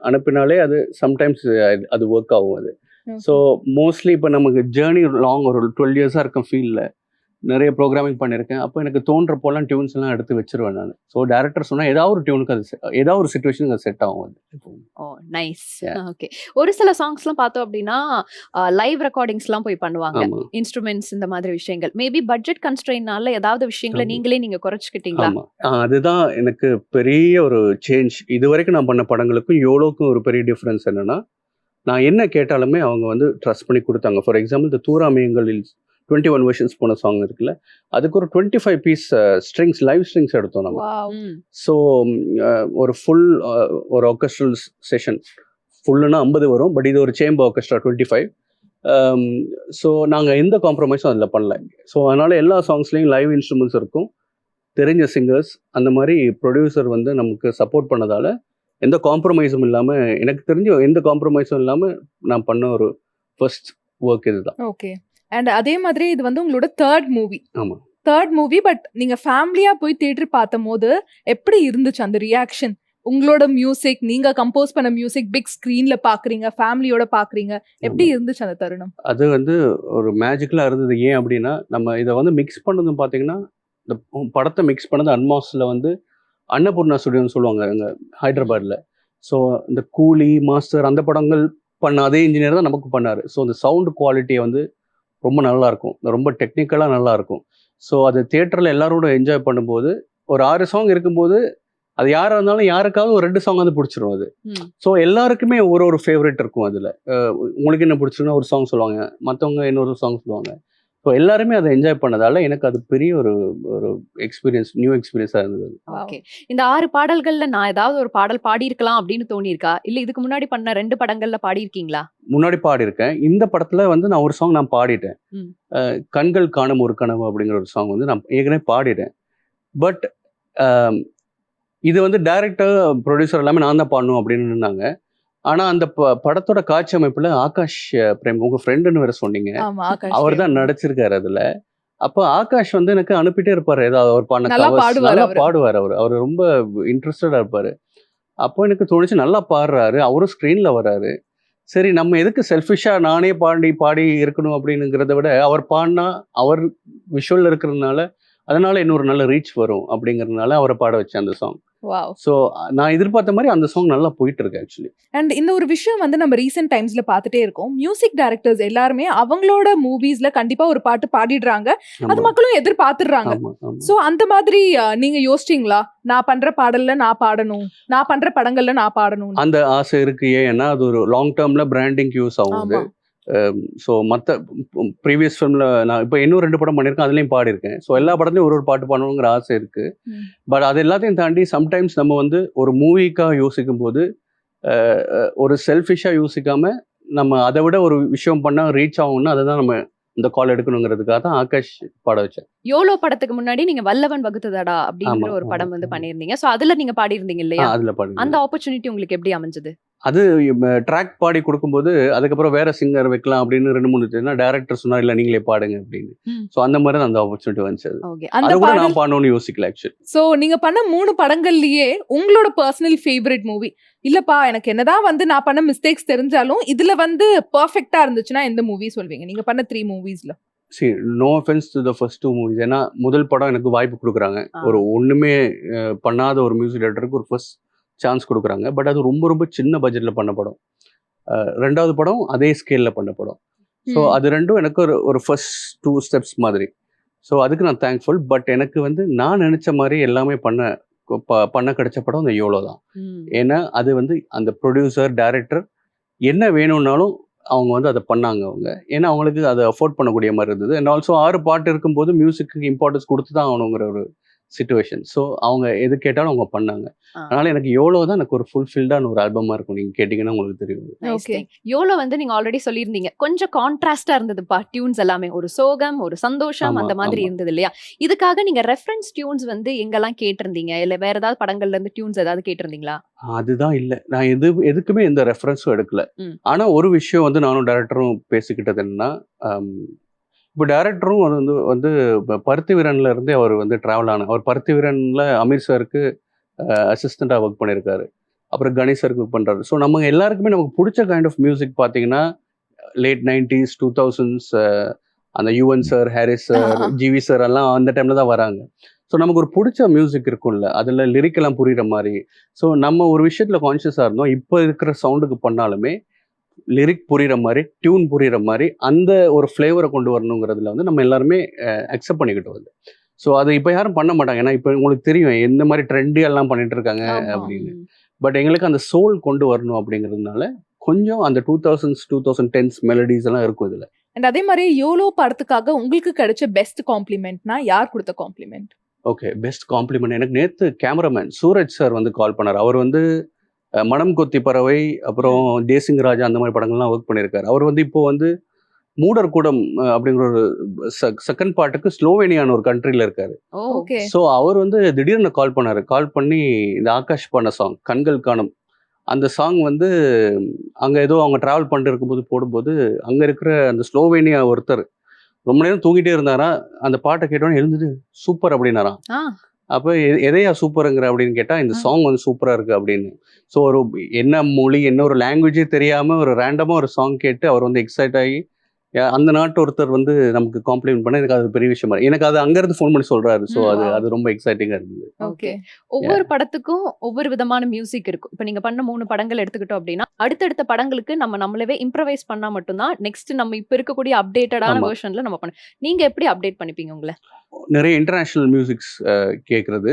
அனுப்பினாலே அது சம்டைம்ஸ் அது ஒர்க் ஆகும் அது. ஸோ மோஸ்ட்லி இப்போ நமக்கு ஜேர்னி லாங் ஒரு டுவெல் இயர்ஸாக இருக்கும் ஃபீல்டில் நிறைய ப்ரோக்ராமிங் பண்ணியிருக்கேன் அப்போ எனக்கு தோன்றப்போலாம் டியூன்ஸ் எல்லாம் எடுத்து வச்சிருவேன் நான். ஸோ டேரக்டர் சொன்னால் ஏதாவது ஒரு டியூனுக்கு அது ஏதாவது ஒரு சுச்சுவேஷனுக்கு அது செட் ஆகும் அது. ஓ நைஸ். ஓகே ஒரு சில சாங்ஸ்லாம் பார்த்தோம் அப்படின்னா லைவ் ரெக்கார்டிங்ஸ்லாம் போய் பண்ணுவாங்க. இன்ஸ்ட்ருமெண்ட்ஸ் இந்த மாதிரி விஷயங்கள். மேபி பட்ஜெட் கன்ஸ்ட்ரெயின்னால ஏதாவது விஷயங்களை. நீங்களே நீங்க குறைச்சிக்கிட்டீங்களா? அதுதான் எனக்கு பெரிய ஒரு சேஞ்ச் இது வரைக்கும் நான் பண்ண படங்களுக்கும் யோலோக்கும் ஒரு பெரிய டிஃப்ரென்ஸ் என்னன்னா நான் என்ன கேட்டாலுமே அவங்க வந்து ட்ரஸ்ட் பண்ணி கொடுத்தாங்க. ஃபார் எக்ஸாம்பிள் இந்த தூராமயங்களில் டுவெண்ட்டி ஒன் வெர்ஷன்ஸ் போன சாங் இருக்குல்ல அதுக்கு ஒரு twenty five piece strings live strings எடுத்தோம் நம்ம. ஸோ ஒரு ஃபுல் ஒரு ஆர்கெஸ்ட்ரல் செஷன் ஃபுல்லுனா ஐம்பது வரும் பட் இது ஒரு chamber orchestra twenty five so நாங்கள் எந்த காம்ப்ரமைஸும் அதில் பண்ணல. ஸோ அதனால் எல்லா சாங்ஸ்லேயும் லைவ் இன்ஸ்ட்ருமெண்ட்ஸ் இருக்கும். தெரிஞ்ச சிங்கர்ஸ் அந்த மாதிரி ப்ரொடியூசர் வந்து நமக்கு சப்போர்ட் பண்ணதால் எந்த காம்ப்ரமைஸும் இல்லாமல் எனக்கு தெரிஞ்ச எந்த காம்ப்ரமைஸும் இல்லாமல் நான் பண்ண ஒரு ஃபர்ஸ்ட் ஒர்க் இதுதான். ஓகே அண்ட் அதே மாதிரி இது வந்து உங்களோட தேர்ட் மூவி ஆமா. தேர்ட் மூவி பட் நீங்க ஃபேமிலியா போய் தியேட்டர் பார்த்தும் போது எப்படி இருந்துச்சு அந்த ரியாக்ஷன் உங்களோட மியூசிக் நீங்க கம்போஸ் பண்ண மியூசிக் பிக் ஸ்கிரீன்ல பாக்குறீங்க ஃபேமிலியோட பாக்குறீங்க எப்படி இருந்துச்சு அந்த தருணம்? அது வந்து ஒரு மேஜிக்கலாக இருந்தது. ஏன் அப்படின்னா நம்ம இதை வந்து மிக்ஸ் பண்ணதும் பார்த்தீங்கன்னா இந்த படத்தை மிக்ஸ் பண்ணது அன்மாஸில் வந்து அன்னபூர்ணா ஸ்டுடியோன்னு சொல்லுவாங்க அங்கே ஹைதராபாத்தில் ஸோ இந்த கூலி மாஸ்டர் அந்த படங்கள் பண்ண அதே இன்ஜினியர் தான் நமக்கு பண்ணார். ஸோ அந்த சவுண்ட் குவாலிட்டியை வந்து ரொம்ப நல்லா இருக்கும் ரொம்ப டெக்னிக்கலாக நல்லா இருக்கும் ஸோ அது தியேட்டரில் எல்லாரோட என்ஜாய் பண்ணும்போது ஒரு ஆறு சாங் இருக்கும்போது அது யாராக இருந்தாலும் யாருக்காவது ஒரு ரெண்டு சாங் வந்து பிடிச்சிரும் அது. ஸோ எல்லாருக்குமே ஒரு ஒரு ஃபேவரட் இருக்கும் அதில். உங்களுக்கு என்ன பிடிச்சிருக்குன்னா ஒரு சாங் சொல்லுவாங்க. மற்றவங்க இன்னொரு சாங் சொல்லுவாங்க. ஸோ எல்லாருமே அதை என்ஜாய் பண்ணதால எனக்கு அது பெரிய ஒரு ஒரு எக்ஸ்பீரியன்ஸ் நியூ எக்ஸ்பீரியன்ஸாக இருந்தது. ஓகே இந்த ஆறு பாடல்கள்ல நான் ஏதாவது ஒரு பாடல் பாடியிருக்கலாம் அப்படின்னு தோணியிருக்கா? இல்ல இதுக்கு முன்னாடி பண்ண ரெண்டு படங்கள்ல பாடியிருக்கீங்களா? முன்னாடி பாடியிருக்கேன். இந்த படத்தில் வந்து நான் ஒரு சாங் நான் பாடிட்டேன். கண்கள் காணும் ஒரு கனவு அப்படிங்கிற ஒரு சாங் வந்து நான் ஏற்கனவே பாடிட்டேன். பட் இது வந்து டைரக்டர் ப்ரொடியூசர் எல்லாமே நான் தான் பாடணும் அப்படின்னு இருந்தாங்க. ஆனால் அந்த ப படத்தோட காட்சி அமைப்பில் ஆகாஷ் பிரேம் உங்கள் ஃப்ரெண்டுன்னு வேற சொன்னீங்க. அவர் தான் நடிச்சிருக்காரு அதுல. அப்போ ஆகாஷ் வந்து எனக்கு அனுப்பிட்டே இருப்பாரு. ஏதாவது அவர் பாடின நல்லா. பாடுவாரு அவரு. அவர். ரொம்ப இன்ட்ரெஸ்டடா இருப்பாரு. அப்போ எனக்கு தோணுச்சு நல்லா பாடுறாரு. அவரும் ஸ்க்ரீன்ல வராரு. சரி நம்ம எதுக்கு செல்ஃபிஷா நானே பாடி பாடி இருக்கணும் அப்படின்னுங்கிறத விட அவர் பாடினா அவர் விஷுவல் இருக்கிறதுனால அதனால இன்னொரு நல்ல ரீச் வரும் அப்படிங்கறதுனால அவரை பாட வச்சேன் அந்த சாங் ஸோ நான் எதிர்பார்த்த மாதிரி அந்த சாங் நல்லா போயிட்டு இருக்கு ஆக்சுவலி அண்ட் இந்த ஒரு விஷயம் வந்து நம்ம ரீசெண்ட் டைம்ஸ்ல பார்த்துட்டே இருக்கோம். மியூசிக் டைரக்டர்ஸ் எல்லாருமே அவங்களோட மூவிஸ்ல கண்டிப்பா ஒரு பாட்டு பாடிடுறாங்க. அது மக்களும் எதிர்பார்த்துடுறாங்க. சோ அந்த மாதிரி நீங்க யோசிச்சிங்களா? நான் பண்ற பாடல்ல நான் பாடணும். நான் பண்ற படங்கள்ல நான் பாடணும் அந்த ஆசை இருக்கு ஏன்னா அது ஒரு லாங் டேர்ம்ல பிராண்டிங் யூஸ் ஆகுது. ஆமா. ஸோ மற்ற ப்ரீவியஸ் ஃபிலிமில் நான் இப்போ இன்னும் ரெண்டு படம் பண்ணியிருக்கேன் அதுலேயும் பாடியிருக்கேன். ஸோ எல்லா படத்துலையும் ஒரு ஒரு பாட்டு பாடணுங்கிற ஆசை இருக்குது. பட் அது எல்லாத்தையும் தாண்டி சம்டைம்ஸ் நம்ம வந்து ஒரு மூவிக்காக யோசிக்கும் போது ஒரு செல்ஃபிஷாக யோசிக்காம நம்ம அதை விட ஒரு விஷயம் பண்ணால் ரீச் ஆகும்னா அதை தான் நம்ம இந்த கால் எடுக்கணுங்கிறதுக்காக தான் ஆகாஷ் பாட வச்சேன். யோலோ படத்துக்கு முன்னாடி நீங்க வல்லவன் வகுத்ததடா அப்படிங்கிற ஒரு படம் வந்து ஆமா. பண்ணிருந்தீங்க சோ அதுல நீங்க பாடியிருந்தீங்க இல்லையா? அதில் பாடு அந்த ஆப்பர்ச்சுனிட்டி உங்களுக்கு எப்படி அமைஞ்சது? அது ட்ராக் பாடி கொடுக்கும்போது அதுக்கப்புறம் வேற சிங்கர் வைக்கலாம் அப்படின்னு ரெண்டு மூணு டேரக்டர் சொன்னா இல்லை நீங்களே பாடுங்க அப்படின்னு. ஸோ அந்த மாதிரி தான் அந்த ஆப்பர்ச்சுனிட்டி வந்துச்சு அது. கூட நான் பாடணும்னு யோசிக்கல ஆக்சுவலி சோ நீங்க பண்ண மூணு படங்கள்லயே உங்களோட பர்சனல் ஃபேவரட் மூவி இல்லப்பா எனக்கு என்னதான் வந்து நான் பண்ண மிஸ்டேக்ஸ் தெரிஞ்சாலும் இதுல வந்து பெர்ஃபெக்ட்டா இருந்துச்சுன்னா எந்த மூவி சொல்வீங்க? நீங்க பண்ண த்ரீ மூவிஸ்ல சரி no offence to the first two movies ஏன்னா முதல் படம் எனக்கு வாய்ப்பு கொடுக்குறாங்க. ஒரு ஒண்ணுமே அஹ், பண்ணாத ஒரு மியூசிக் டேரக்டருக்கு ஒரு ஃபர்ஸ்ட் சான்ஸ் கொடுக்குறாங்க. பட் அது ரொம்ப ரொம்ப சின்ன பட்ஜெட்ல பண்ண படம். ரெண்டாவது படம் அதே ஸ்கேல்ல பண்ண படம். ஸோ. அது ரெண்டும் எனக்கு ஒரு ஒரு ஃபர்ஸ்ட் டூ ஸ்டெப்ஸ் மாதிரி. ஸோ அதுக்கு நான் தேங்க்ஃபுல் பட் எனக்கு வந்து நான் நினைச்ச மாதிரி எல்லாமே பண்ண பண்ண கிடைச்ச படம் அந்த யோலோ தான். ஏன்னா அது வந்து அந்த ப்ரொடியூசர் டைரக்டர் என்ன வேணும்னாலும் அவங்க வந்து அதை பண்ணாங்க அவங்க. ஏன்னா அவங்களுக்கு அதை அஃபோர்ட் பண்ணக்கூடிய மாதிரி இருந்தது. அண்ட் ஆல்சோ ஆறு பாட்டு இருக்கும்போது மியூசிக்கு இம்பார்ட்டன்ஸ் கொடுத்து தான் ஆகணுங்கிற ஒரு சுச்சுவேஷன் ஸோ அவங்க எது கேட்டாலும் அவங்க பண்ணாங்க. அதனால எனக்கு எவ்வளோ தான் எனக்கு ஒரு ஃபுல்ஃபில்டான ஒரு ஆல்பமா இருக்கும். நீங்க கேட்டிங்கன்னா உங்களுக்கு தெரியும். Okay. யோலோ வந்து நீங்க ஆல்ரெடி சொல்லியிருந்தீங்க. கொஞ்சம் கான்ட்ராஸ்டா இருந்ததுப்பா டியூன்ஸ் எல்லாமே. ஒரு சோகம் ஒரு சந்தோஷம் அந்த மாதிரி. இருந்தது இல்லையா? இதுக்காக நீங்க ரெஃபரன்ஸ் டியூன்ஸ் வந்து எங்கெல்லாம் கேட்டிருந்தீங்க? இல்ல வேற ஏதாவது படங்கள்ல இருந்து டியூன்ஸ் ஏதாவது கேட்டிருந்தீங்களா? அதுதான் இல்லை. நான் எது எதுக்குமே எந்த ரெஃபரன்ஸும் எடுக்கல. ஆனா ஒரு விஷயம் வந்து நானும் டேரக்டரும் பேசிக்கிட்டது என்னன்னா இப்போ டேரக்டரும் அது வந்து வந்து இப்ப பருத்தி வீரன்ல இருந்தே அவர் வந்து டிராவல் ஆன அவர் பருத்தி வீரன்ல அமீர் சாருக்கு அசிஸ்டண்டாக ஒர்க் பண்ணியிருக்காரு அப்புறம் கணேஷ் சாருக்கு ஒர்க் பண்றாரு. ஸோ நம்ம எல்லாருக்குமே நமக்கு பிடிச்ச கைண்ட் ஆஃப் மியூசிக் பார்த்தீங்கன்னா லேட் நைன்டிஸ் டூ தௌசண்ட்ஸ் அந்த Yuvan sir Harris sir. GV sir எல்லாம் அந்த டைம்ல தான் வராங்க. ஸோ நமக்கு ஒரு பிடிச்ச மியூசிக் இருக்கும்ல அதில் லிரிக்கெல்லாம் புரியுற மாதிரி. ஸோ நம்ம ஒரு விஷயத்தில் கான்ஷியஸாக இருந்தோம். இப்போ இருக்கிற சவுண்டுக்கு பண்ணாலுமே லிரிக் புரியுற மாதிரி டியூன் புரியுற மாதிரி அந்த ஒரு ஃப்ளேவரை கொண்டு வரணுங்கிறதுல வந்து நம்ம எல்லாருமே அக்செப்ட் பண்ணிக்கிட்டு வருது ஸோ அதை இப்போ யாரும் பண்ண மாட்டாங்க. ஏன்னா இப்போ உங்களுக்கு தெரியும் எந்த மாதிரி ட்ரெண்டி எல்லாம் பண்ணிட்டு இருக்காங்க. அப்படின்னு. பட் எங்களுக்கு அந்த சோல் கொண்டு வரணும் அப்படிங்கிறதுனால கொஞ்சம் அந்த two thousands two thousand tens melodies எல்லாம் இருக்கும் இதில். அண்ட் அதே மாதிரி யோலோ படத்துக்காக உங்களுக்கு கிடைச்ச பெஸ்ட் காம்ப்ளிமெண்ட்னா யார் கொடுத்த காம்ப்ளிமெண்ட் ஓகே பெஸ்ட் காம்ப்ளிமெண்ட் எனக்கு நேற்று கேமராமேன் சூரஜ் சார் வந்து கால் பண்ணார். அவர் வந்து மனம் கொத்தி பறவை அப்புறம் தேசிங் ராஜா அந்த மாதிரி படங்கள்லாம் ஒர்க் பண்ணியிருக்காரு. அவர் வந்து இப்போ வந்து மூடர் கூடம் அப்படிங்கிற ஒரு செகண்ட் பார்ட்டுக்கு ஸ்லோவேனியான ஒரு கண்ட்ரியில் இருக்காரு. ஸோ அவர் வந்து திடீர்னு கால் பண்ணாரு. கால் பண்ணி இந்த ஆகாஷ் பண்ண சாங் கண்கள் காணும். அந்த சாங் வந்து அங்கே ஏதோ அவங்க ட்ராவல் பண்ணிட்டு இருக்கும்போது போடும்போது அங்கே இருக்கிற அந்த ஸ்லோவேனியா ஒருத்தர் ரொம்ப நேரம் தூங்கிட்டே இருந்தாரா அந்த பாட்டை கேட்டோன்னே எழுந்துட்டு சூப்பர் அப்படின்னாராம். ஆ. அப்போ எ- எதையா சூப்பருங்கிற அப்படின்னு கேட்டால் இந்த. சாங் வந்து சூப்பராக இருக்குது அப்படின்னு ஸோ ஒரு என்ன மொழி என்ன ஒரு லாங்குவேஜே தெரியாமல் ஒரு ரேண்டமாக ஒரு சாங் கேட்டு அவர் வந்து எக்ஸைட் ஆகி அந்த நாட்டு ஒருத்தர் வந்து நமக்கு காம்ப்ளிமெண்ட் பண்ண எனக்கு அது பெரிய விஷயமா. எனக்கு அது அங்கேருந்து ஃபோன் பண்ணி சொல்கிறாரு ஸோ அது. அது ரொம்ப எக்ஸைட்டிங்காக இருந்தது. ஓகே. ஒவ்வொரு படத்துக்கும் ஒவ்வொரு விதமான மியூசிக் இருக்கும். இப்ப நீங்க பண்ண மூணு படங்கள் எடுத்துக்கிட்டோம் அப்படின்னா அடுத்தடுத்த படங்களுக்கு நம்ம நம்மளவே இம்ப்ரவைஸ் பண்ணா மட்டும்தான் நெக்ஸ்ட் நம்ம இப்ப இருக்கக்கூடிய அப்டேட்டடான. வெர்ஷன்ல நம்ம பண்ண நீங்க எப்படி அப்டேட் பண்ணிப்பீங்க உங்களை? நிறைய இன்டர்நேஷ்னல் மியூசிக்ஸ் கேட்குறது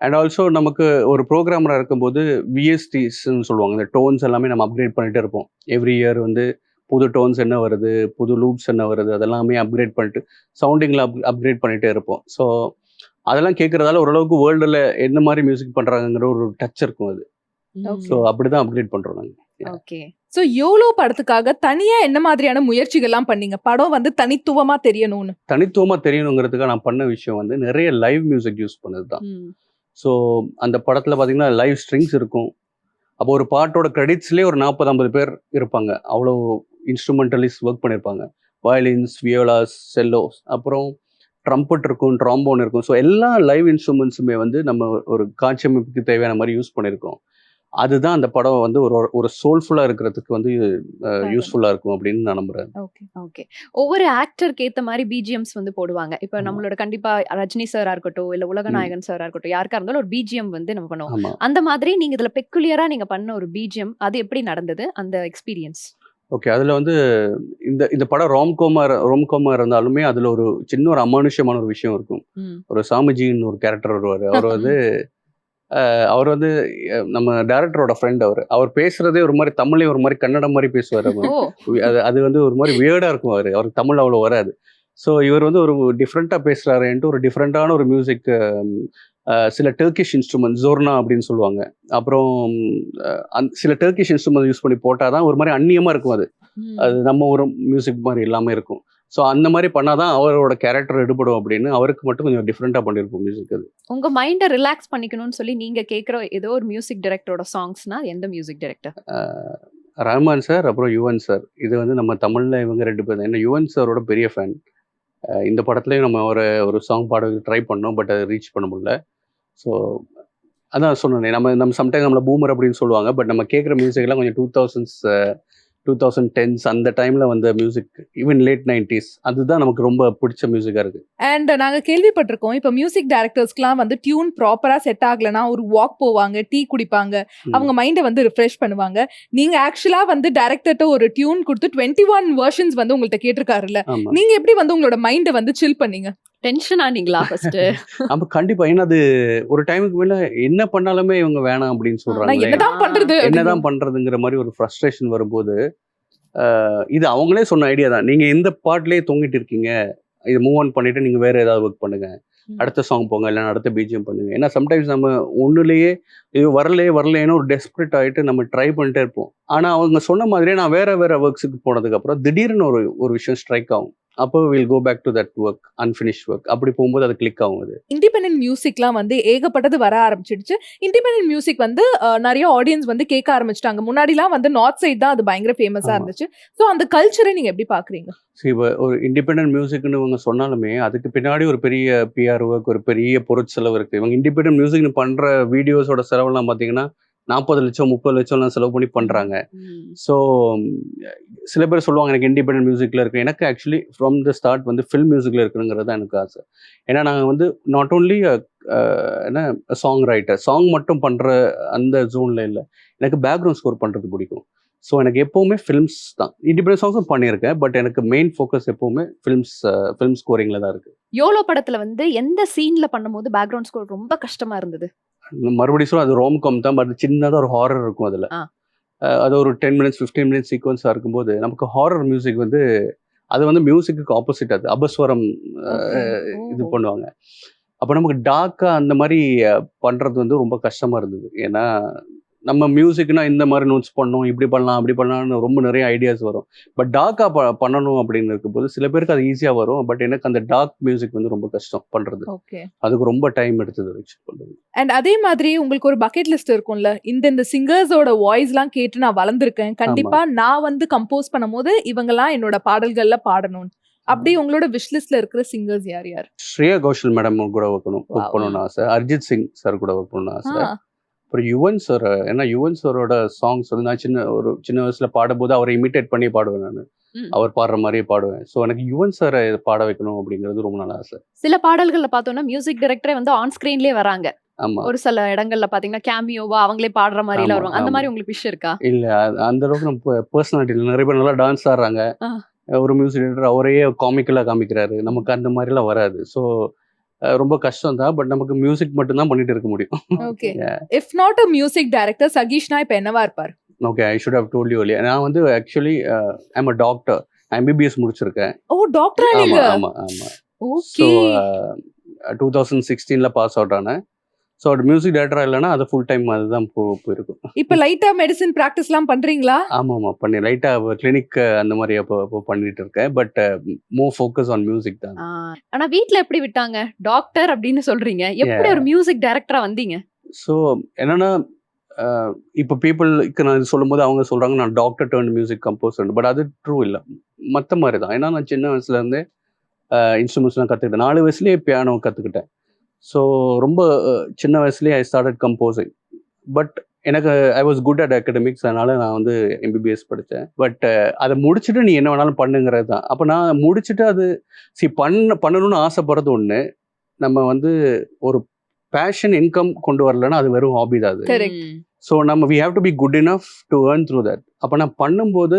அண்ட் ஆல்சோ நமக்கு ஒரு ப்ரோக்ராமராக இருக்கும்போது விஎஸ்டிஸ்ன்னு சொல்லுவாங்க. இந்த டோன்ஸ் எல்லாமே நம்ம அப்கிரேட் பண்ணிட்டே இருப்போம். எவ்ரி இயர் வந்து புது டோன்ஸ் என்ன வருது புது லூப்ஸ் என்ன வருது அதெல்லாமே அப்கிரேட் பண்ணிட்டு சவுண்டிங்கில் அப் அப்கிரேட் பண்ணிகிட்டே இருப்போம். ஸோ அதெல்லாம் கேட்குறதால ஓரளவுக்கு வேர்ல்டில் என்ன மாதிரி மியூசிக் பண்ணுறாங்கிற ஒரு டச் இருக்கும் அது. ஸோ அப்படி தான் அப்கிரேட் பண்ணுறோம் நாங்கள் ஓகே சோ யோலோ படத்துக்காக தனியா என்ன மாதிரியான முயற்சிகள்லாம் பண்ணீங்க? படம் வந்து தனித்துவமா தெரியணும்னு. தனித்துவமாக தெரியணுங்கிறதுக்காக நான் பண்ண விஷயம் வந்து நிறைய லைவ் மியூசிக் யூஸ் பண்ணது தான் ஸோ அந்த படத்தில் பார்த்தீங்கன்னா லைவ் ஸ்ட்ரிங்ஸ் இருக்கும். அப்போ ஒரு பாட்டோட கிரெடிட்ஸ்லேயே ஒரு நாற்பது ஐம்பது பேர் இருப்பாங்க. அவ்வளோ இன்ஸ்ட்ருமெண்டலிஸ்ட் ஒர்க் பண்ணியிருப்பாங்க வயலின்ஸ் வியோலாஸ் செல்லோஸ் அப்புறம் ட்ரம்பட் இருக்கும் ட்ராம்போன் இருக்கும். ஸோ எல்லா லைவ் இன்ஸ்ட்ருமெண்ட்ஸுமே வந்து நம்ம ஒரு காட்சி அமைப்புக்கு தேவையான மாதிரி யூஸ் பண்ணியிருக்கோம் அதுதான் அந்த படம் வந்து ஒரு ஒரு சோல்ஃபுல்லாக இருக்கிறதுக்கு வந்து. யூஸ்ஃபுல்லாக இருக்கும் அப்படின்னு நான் நம்புறேன். Okay okay. ஒவ்வொரு ஆக்டருக்கு ஏத்த மாதிரி பிஜிஎம்ஸ் வந்து போடுவாங்க. இப்போ. நம்மளோட கண்டிப்பா ரஜினி சாரா இருக்கட்டும் இல்ல உலகநாயகன் சாரா இருக்கட்டும் யாருக்கா இருந்தாலும் ஒரு பிஜிஎம் வந்து நம்ம பண்ணுவோம். அந்த மாதிரி நீங்க இதுல பெக்குலியரா நீங்க பண்ண ஒரு பிஜிஎம் அது எப்படி நடந்தது? அந்த எக்ஸ்பீரியன்ஸ் ஓகே அதில் வந்து இந்த இந்த படம் ரோம்கோமா ரோம்கோமா இருந்தாலுமே அதில் ஒரு சின்ன ஒரு அமானுஷ்யமான ஒரு விஷயம் இருக்கும். ஒரு சாமிஜின்னு ஒரு கேரக்டர் வருவார். அவர் வந்து அவர் வந்து நம்ம டேரக்டரோட ஃப்ரெண்ட் அவர். அவர் பேசுறதே ஒரு மாதிரி தமிழே ஒரு மாதிரி கன்னடம் மாதிரி பேசுவார் அது அது வந்து ஒரு மாதிரி வியர்டாக இருக்கும் அவர். அவருக்கு தமிழ் அவ்வளோ வராது. ஸோ இவர் வந்து ஒரு டிஃப்ரெண்ட்டாக பேசுகிறாருன்ட்டு ஒரு டிஃப்ரெண்ட்டான ஒரு மியூசிக் சில டர்க்கிஷ் இன்ஸ்ட்ருமெண்ட் ஜோர்னா அப்படின்னு சொல்லுவாங்க. அப்புறம் சில டர்க்கிஷ் இன்ஸ்ட்ருமெண்ட் யூஸ் பண்ணி போட்டால் தான் ஒரு மாதிரி அந்நியமாக இருக்கும் அது. அது நம்ம ஒரு மியூசிக் மாதிரி இல்லாமல் இருக்கும். ஸோ அந்த மாதிரி பண்ணாதான் அவரோட கேரக்டர் எடுபடும் அப்படின்னு அவருக்கு மட்டும் கொஞ்சம் டிஃப்ரெண்ட்டாக பண்ணியிருப்போம் மியூசிக் அது. உங்க மைண்டை ரிலாக்ஸ் பண்ணிக்கணும்னு சொல்லி நீங்க கேக்குற ஏதோ ஒரு மியூசிக் டைரக்டரோட சாங்ஸ்னா எந்த மியூசிக் டைரக்டர் ரஹ்மான் சார் அப்புறம் யுவன் சார் இது வந்து நம்ம தமிழில் இவங்க ரெண்டு பேர். ஏன்னா யுவன் சாரோட பெரிய ஃபேன் இந்த படத்துலையும் நம்ம ஒரு ஒரு சாங் பாட ட்ரை பண்ணோம் பட் அதை ரீச் பண்ண முடியல. ஸோ அதான் சொன்னேனே நம்ம நம்ம சம்டைம் நம்மள பூமர் அப்படின்னு சொல்லுவாங்க பட் நம்ம கேட்குற மியூசிக்லாம் கொஞ்சம் two thousands two thousand tens அந்த டைமில் வந்த மியூசிக் ஈவன் லேட் நைன்டிஸ் அதுதான் நமக்கு ரொம்ப பிடிச்ச மியூசிக்காக இருக்குது அண்ட் நாங்க கேள்விப்பட்டிருக்கோம் இப்ப மியூசிக் டைரக்டர்ஸ்க்குலாம் வந்து டியூன் ப்ராப்பரா செட் ஆகலனா ஒரு வாக் போவாங்க டீ குடிப்பாங்க அவங்க மைண்டை வந்து ரிஃப்ரெஷ் பண்ணுவாங்க. நீங்க ஆக்சுவலா வந்து டைரக்டர்ட்ட ஒரு டியூன் கொடுத்து டுவெண்ட்டி ஒன் வெர்ஷன்ஸ் வந்து உங்கள்ட்ட கேட்டிருக்காருல்ல நீங்க எப்படி வந்து உங்களோட மைண்டை வந்து சில் பண்ணீங்க? டென்ஷன் ஆனீங்களா ஃபர்ஸ்ட் ஆமா கண்டிப்பா. ஏன்னா அது ஒரு டைமுக்கு மேல என்ன பண்ணாலுமே இவங்க வேணாம் அப்படின்னு சொல்றாங்க என்னதான் பண்றது? என்னதான் பண்றதுங்கிற மாதிரி ஒரு ஃப்ரஸ்ட்ரேஷன் வரும்போது இது அவங்களே சொன்ன ஐடியா தான். நீங்க இந்த பாட்லயே தொங்கிட்டு இருக்கீங்க. இது மூவ் ஆன் பண்ணிட்டு நீங்க வேற ஏதாவது ஒர்க் பண்ணுங்க. அடுத்த சாங் போங்க இல்லைன்னா அடுத்த பிஜிஎம் பண்ணுங்க. ஏன்னா சம்டைம்ஸ் நம்ம ஒண்ணுலயே இது வரலையே வரலையேன்னு ஒரு டெஸ்பரேட் ஆயிட்டு நம்ம ட்ரை பண்ணிட்டே இருப்போம். ஆனா அவங்க சொன்ன மாதிரியே நான் வேற வேற ஒர்க்ஸுக்கு போனதுக்கு அப்புறம் திடீர்னு ஒரு ஒரு விஷயம் ஸ்ட்ரைக் ஆகும். அப்போ will go back to that work unfinish work அப்படி போகும்போது அது கிளிக் ஆகும் அது. இண்டிபெண்டன்ட் மியூசிக்லாம் வந்து ஏகப்பட்டது வர ஆரம்பிச்சிடுச்சு. இண்டிபெண்டன்ட் மியூசிக் வந்து நிறைய ஆடியன்ஸ் வந்து கேட்க ஆரம்பிச்சிட்டாங்க. முன்னாடிலாம் வந்து நார்த் சைடு தான் அது பயங்கர ஃபேமஸா ஆமா. இருந்துச்சு. ஸோ அந்த கல்ச்சரை நீங்க எப்படி பாக்குறீங்க? சரி இப்போ ஒரு இண்டிபெண்டன்ட் மியூசிக்னு இவங்க சொன்னாலுமே அதுக்கு பின்னாடி ஒரு பெரிய பிஆர் ஒர்க் ஒரு பெரிய பொருட்செலவு இருக்கு. இவங்க இண்டிபெண்டன்ட் மியூசிக்னு பண்ற வீடியோஸோட செலவெல்லாம் பார்த்தீங்கன்னா நாற்பது லட்சம் முப்பது லட்சம்லாம் செலவு பண்ணி பண்றாங்க. ஸோ சில பேர் சொல்லுவாங்க எனக்கு இண்டிபெண்டன்ட் மியூசிக்ல இருக்கு. எனக்கு ஆக்சுவலி ஃப்ரம் த ஸ்டார்ட் வந்து ஃபில்ம் மியூசிக்ல இருக்குங்கிறது தான் எனக்கு ஆசை. ஏன்னா நாங்கள் வந்து நாட் ஓன்லி என்ன சாங் ரைட்டர் சாங் மட்டும் பண்ற அந்த ஜோன்ல இல்லை. எனக்கு பேக்ரவுண்ட் ஸ்கோர் பண்றது பிடிக்கும். ஸோ எனக்கு எப்பவுமே ஃபில்ம்ஸ் தான். இண்டிபெண்டன்ட் சாங்ஸும் பண்ணியிருக்கேன் பட் எனக்கு மெயின் ஃபோக்கஸ் எப்பவுமே ஃபில்ம்ஸ் ஃபில்ம் ஸ்கோரிங்ல தான் இருக்கு. யோலோ படத்துல வந்து எந்த சீன்ல பண்ணும்போது பேக்ரவுண்ட் ஸ்கோர் ரொம்ப கஷ்டமா இருந்தது? மறுபடியும் அது ரோம்காம் தான் பட் சின்னதாக ஒரு ஹாரர் இருக்கும் அதில். அது ஒரு டென் மினிட்ஸ் ஃபிஃப்டீன் மினிட்ஸ் சீக்வன்ஸாக இருக்கும்போது நமக்கு ஹாரர் மியூசிக் வந்து அது வந்து மியூசிக்கு ஆப்போசிட் அது. அபஸ்வரம் இது. பண்ணுவாங்க. அப்போ நமக்கு டார்க்காக அந்த மாதிரி அஹ், பண்றது வந்து ரொம்ப கஷ்டமா இருந்தது. ஏன்னா நம்ம மியூசிக்னா இந்த மாதிரி நோட்ஸ் பண்ணணும் இப்படி பண்ணலாம் அப்படி பண்ணலாம்னு ரொம்ப நிறைய ஐடியாஸ் வரும். பட் டார்க்காக ப பண்ணணும் அப்படின்னு இருக்கும்போது சில பேருக்கு அது ஈஸியாக வரும். பட் எனக்கு அந்த டார்க் மியூசிக் வந்து ரொம்ப கஷ்டம் பண்றது. ஓகே அதுக்கு ரொம்ப டைம் எடுத்தது பண்ணுறது அண்ட் அதே மாதிரி உங்களுக்கு ஒரு பக்கெட் லிஸ்ட் இருக்கும்ல இந்த இந்த சிங்கர்ஸோட வாய்ஸ்லாம் கேட்டு நான் வளர்ந்துருக்கேன். கண்டிப்பா நான் வந்து கம்போஸ் பண்ணும்போது இவங்கெல்லாம் என்னோட பாடல்கள்ல பாடணும். அப்படி உங்களோட விஷ் லிஸ்ட்ல இருக்கிற சிங்கர்ஸ் யார் யார்? ஸ்ரேயா கோஷல் மேடம் கூட ஒர்க்கணும் Wow. ஒர்க் பண்ணணும்னு ஆசை. அரிஜித் சிங் சார் கூட ஒர்க் பண்ணணும்னு ஆசை அப்புறம் யுவன் சார் ஏன்னா யுவன் சாரோட சாங்ஸ் வந்து நான் சின்ன ஒரு சின்ன வயசுல பாடும்போது அவரை இமிட்டேட் பண்ணி பாடுவேன் நான். அவர் பாடுற மாதிரியே பாடுவேன். ஸோ எனக்கு யுவன் சாரை பாட வைக்கணும் அப்படிங்கிறது ரொம்ப நல்ல ஆசை சில பாடல்கள்ல பார்த்தோம்னா மியூசிக் டைரக்டரே வந்து ஆன் ஸ்கிரீன்லயே வராங்க. ஆமா. ஒரு சில இடங்கள்ல பாத்தீங்கன்னா கேமியோவா அவங்களே பாடுற மாதிரி எல்லாம் வருவாங்க. அந்த. மாதிரி உங்களுக்கு விஷ் இருக்கா? இல்ல அந்த அளவுக்கு நம்ம பர்சனாலிட்டி நிறைய பேர் நல்லா டான்ஸ் ஆடுறாங்க. ஒரு மியூசிக் டேரக்டர் அவரையே காமிக்கலா காமிக்கிறாரு. நமக்கு அந்த மாதிரிலாம் வராது. ஸோ ரொம்ப கஷ்டம் தான் பட் நமக்கு மியூசிக் மட்டும்தான் பண்ணிட்டு இருக்க முடியும். Okay if not a music director Sakeeshna இப்ப என்னவா இருப்பார்? Okay I should have told you நான் வந்து actually I'm a doctor MBBS முடிச்சிருக்கேன். ஓ டாக்டரா ஆமா ஆமா ஆமா. ஓகே டூ தௌசண்ட் சிக்ஸ்டீனில் பாஸ் அவுட் ஆனேன். ஸோ அது மியூசிக் டேரக்டராக இல்லைன்னா அது ஃபுல் டைம் அதுதான் போ போயிருக்கும். இப்ப லைட்டா மெடிசின் பிராக்டிஸ்லாம் பண்றீங்களா? ஆமாம் ஆமாம் பண்ணி லைட்டாக கிளினிக் அந்த மாதிரி அப்போ அப்போ பண்ணிட்டு இருக்கேன். But more focus on music தான். ஆ, ஆனா வீட்ல எப்படி விட்டாங்க? டாக்டர் அப்படின்னு சொல்றீங்க. எப்படி ஒரு மியூசிக் டைரக்டரா வந்தீங்க? ஸோ என்னன்னா இப்போ பீப்புளுக்கு நான் சொல்லும்போது அவங்க சொல்கிறாங்க நான் doctor turned music composer but அது ட்ரூ இல்லை. மற்ற மாதிரி தான். ஏன்னா நான் சின்ன வயசுலேருந்தே இன்ஸ்ட்ருமெண்ட்ஸ்லாம் கற்றுக்கிட்டேன் நாலு வயசுலேயே பியானோ கற்றுக்கிட்டேன் ஸோ ரொம்ப சின்ன வயசுலேயே ஐ ஸ்டார்டட் கம்போசிங் பட் எனக்கு I was good at academics அதனால நான் வந்து எம்பிபிஎஸ் படித்தேன் பட் அதை முடிச்சுட்டு நீ என்ன வேணாலும் பண்ணுங்கிறது தான். அப்போ நான் முடிச்சுட்டு அது சி பண்ண பண்ணணும்னு ஆசைப்படுறது ஒன்று நம்ம வந்து ஒரு பேஷன் இன்கம் கொண்டு வரலன்னா அது வெறும் ஹாபி தான் அது. ஸோ நம்ம we have to be good enough to earn through that அப்போ நான் பண்ணும்போது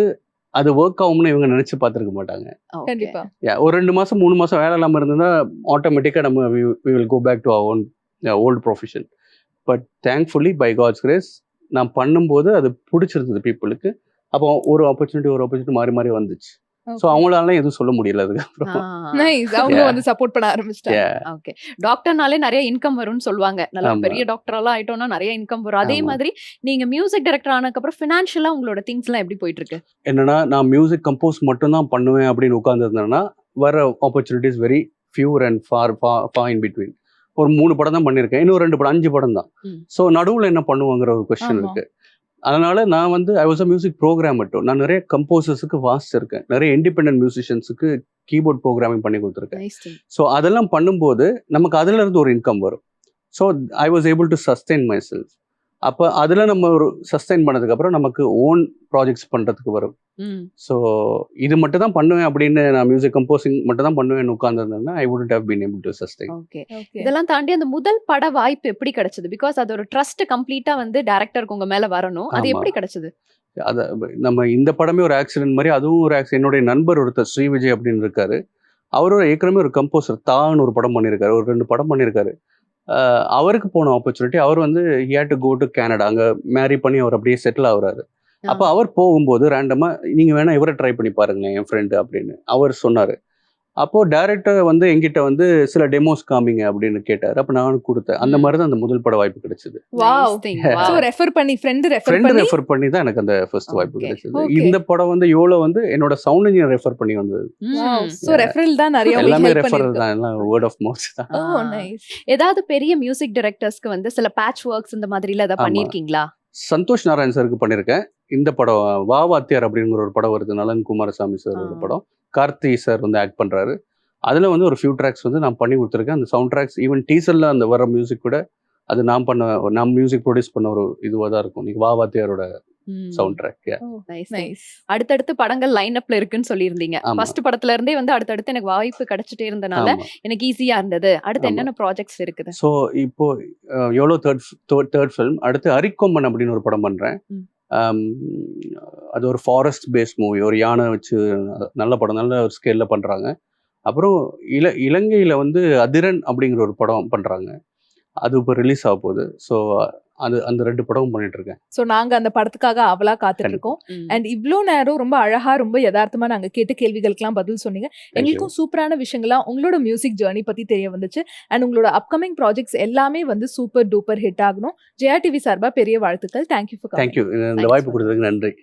அது ஒர்க் ஆகும்னு இவங்க நினச்சி பார்த்துருக்க மாட்டாங்க. கண்டிப்பா. ஒரு ரெண்டு மாதம் மூணு மாதம் வேலை இல்லாமல் இருந்ததுன்னா ஆட்டோமேட்டிக்காக நம்ம we will go back to our own old profession but thankfully by God's grace நான் பண்ணும்போது அது பிடிச்சிருந்தது பீப்புளுக்கு அப்போ ஒரு ஆப்பர்ச்சுனிட்டி ஒரு ஆப்பர்ச்சுனிட்டி மாறி மாறி வந்துச்சு. ஸோ அவங்களால எதுவும் சொல்ல முடியல அதுக்கப்புறம். நைஸ் அவங்க. வந்து சப்போர்ட் பண்ண ஆரம்பிச்சிட்டாங்க. ஓகே டாக்டர்னாலே நிறைய இன்கம் வரும்னு சொல்லுவாங்க. நல்லா. பெரிய டாக்டர் எல்லாம் ஆயிட்டோம்னா நிறைய இன்கம் வரும். அதே. மாதிரி நீங்க மியூசிக் டைரக்டர் ஆனதுக்கு அப்புறம் ஃபினான்ஷியலா உங்களோட திங்ஸ் எல்லாம் எப்படி போயிட்டு இருக்கு என்னன்னா நான் மியூசிக் கம்போஸ் மட்டும்தான் பண்ணுவேன் அப்படின்னு உட்காந்துருந்தேன்னா வர opportunities very fewer and far far in between ஒரு மூணு படம் தான் பண்ணியிருக்கேன். இன்னும் ரெண்டு படம் அஞ்சு படம் தான். ஸோ நடுவில் என்ன பண்ணுவாங்கிற ஒரு கொஸ்டின். இருக்கு. அதனால நான் வந்து I was a music program மட்டும். நான் நிறைய கம்போசர்ஸுக்கு வாசிச்சிருக்கேன். நிறைய இண்டிபெண்டன்ட் மியூசிஷியன்ஸுக்கு கீபோர்ட் ப்ரோக்ராமிங் பண்ணி கொடுத்துருக்கேன். ஸோ அதெல்லாம் பண்ணும்போது நமக்கு அதுல இருந்து ஒரு இன்கம் வரும். So I was able to sustain myself அப்போ அதில் நம்ம ஒரு சஸ்டெயின் பண்ணதுக்கப்புறம் நமக்கு ஓன் ப்ராஜெக்ட்ஸ் பண்ணுறதுக்கு வரும். ஸோ இது மட்டும் தான் பண்ணுவேன் அப்படின்னு நான் மியூசிக் கம்போசிங் மட்டும் தான் பண்ணுவேன் உட்காந்துருந்தேன்னா I would have been able to sustain okay Okay. இதெல்லாம் தாண்டி அந்த முதல் பட வாய்ப்பு எப்படி கிடைச்சது? பிகாஸ் அது ஒரு ட்ரஸ்ட் கம்ப்ளீட்டா வந்து டேரக்டருக்கு உங்க மேல வரணும். அது. எப்படி கிடைச்சது? அதை நம்ம இந்த படமே ஒரு ஆக்சிடென்ட் மாதிரி அதுவும் ஒரு ஆக்சிடென்ட் என்னுடைய நண்பர் ஒருத்தர் ஸ்ரீ விஜய் அப்படின்னு இருக்காரு. அவரும் ஏற்கனவே ஒரு கம்போசர் தான்னு ஒரு படம் பண்ணியிருக்காரு. ஒரு ரெண்டு படம் பண்ணியிருக்காரு. அவருக்கு போன ஆப்பர்ச்சுனிட்டி அவர் வந்து here to go to Canada அங்கே மேரி பண்ணி அவர் அப்படியே செட்டில் ஆகுறாரு. அப்போ அவர் போகும்போது ரேண்டமா நீங்க வேணா இவரை ட்ரை பண்ணி பாருங்களேன் என் ஃப்ரெண்டு அப்படின்னு அவர் சொன்னாரு. அப்போ டேரக்டர் வந்து என்கிட்ட வந்து சில டெமோஸ் காமிங்க அப்படின்னு கேட்டார். அப்போ நானும் கொடுத்தேன். அந்த. மாதிரி தான் அந்த முதல் பட வாய்ப்பு கிடைச்சது. ரெஃபர் பண்ணி ஃப்ரெண்ட் ரெஃபர் ஃப்ரெண்டு பண்ணி? ரெஃபர் பண்ணி தான் எனக்கு அந்த ஃபர்ஸ்ட் வாய்ப்பு. கிடைச்சது. இந்த படம் வந்து யோலோ வந்து என்னோட சவுண்ட் இன்ஜினியர் ரெஃபர் பண்ணி வந்தது. ம். சோ ரெஃபரல் தான் நிறைய எல்லாமே ரெஃபர் தான். எல்லாம் வேர்ட் ஆஃப் மவுத் தான். ஓ ஆ. நைஸ் ஏதாவது பெரிய மியூசிக் டைரக்டர்ஸ்க்கு வந்து சில பேட்ச் ஒர்க்ஸ் இந்த மாதிரில ஏதாவது ஆமா. பண்ணிருக்கீங்களா? சந்தோஷ் நாராயண் சாருக்கு பண்ணியிருக்கேன் இந்த படம் வா வாத்தியார் அப்படிங்கிற ஒரு படம் வருது நலன் குமாரசாமி சாரோட ஆ. படம். கார்த்தி சார் வந்து ஆக்ட் பண்றாரு. அதுல வந்து ஒரு ஃபியூ ட்ராக்ஸ் வந்து நான் பண்ணி கொடுத்துருக்கேன். அந்த சவுண்ட் ட்ராக்ஸ் ஈவன் டீசர்ல அந்த வர மியூசிக் கூட அது நான் பண்ண நான் மியூசிக் ப்ரொடியூஸ் பண்ண ஒரு இதுவாக தான் இருக்கும். நீங்க வா வாத்தியாரோட சவுண்ட் ட்ராக் நைஸ் நைஸ் அடுத்தடுத்து படங்கள் லைன் அப்ல இருக்குன்னு சொல்லியிருந்தீங்க. ஃபர்ஸ்ட் படத்துல இருந்தே வந்து அடுத்தடுத்து எனக்கு வாய்ப்பு கிடைச்சிட்டே இருந்தனால எனக்கு ஈஸியா இருந்தது. அடுத்து. என்னென்ன ப்ராஜெக்ட்ஸ் இருக்குது? ஸோ இப்போ எவ்வளோ தேர்ட் தேர்ட் ஃபிலிம் அடுத்து அரிக்கொம்பன் அப்படின்னு ஒரு படம் பண்றேன். அது ஒரு ஃபாரஸ்ட் பேஸ் மூவி ஒரு யானை வச்சு நல்ல படம் நல்ல ஒரு ஸ்கேல்ல பண்ணுறாங்க அப்புறம் இல இலங்கையில் வந்து அதிரன் அப்படிங்கிற ஒரு படம் பண்ணுறாங்க அது இப்போ ரிலீஸ் ஆக போகுது. ஸோ அது அந்த ரெண்டு படமும் பண்ணிட்டு இருக்கேன் சோ நாங்க அந்த படத்துக்காக அவளா காத்துட்டு இருக்கோம் அண்ட் இவ்ளோ நேரம் ரொம்ப அழகா ரொம்ப யதார்த்தமா நாங்க கேட்ட கேள்விகளுக்கெல்லாம் பதில் சொன்னீங்க. எங்களுக்கும் சூப்பரான விஷயங்கள்லாம் உங்களோட மியூசிக் ஜேர்னி பத்தி தெரிய வந்துச்சு. அண்ட் உங்களோட அப்கமிங் ப்ராஜெக்ட்ஸ் எல்லாமே வந்து சூப்பர் டூப்பர் ஹிட் ஆகணும். ஜெயா டிவி சார்பா பெரிய வாழ்த்துக்கள். தேங்க்யூ ஃபார் தேங்க்யூ இந்த வாய்ப்பு கொடுத்ததுக்கு நன்றி.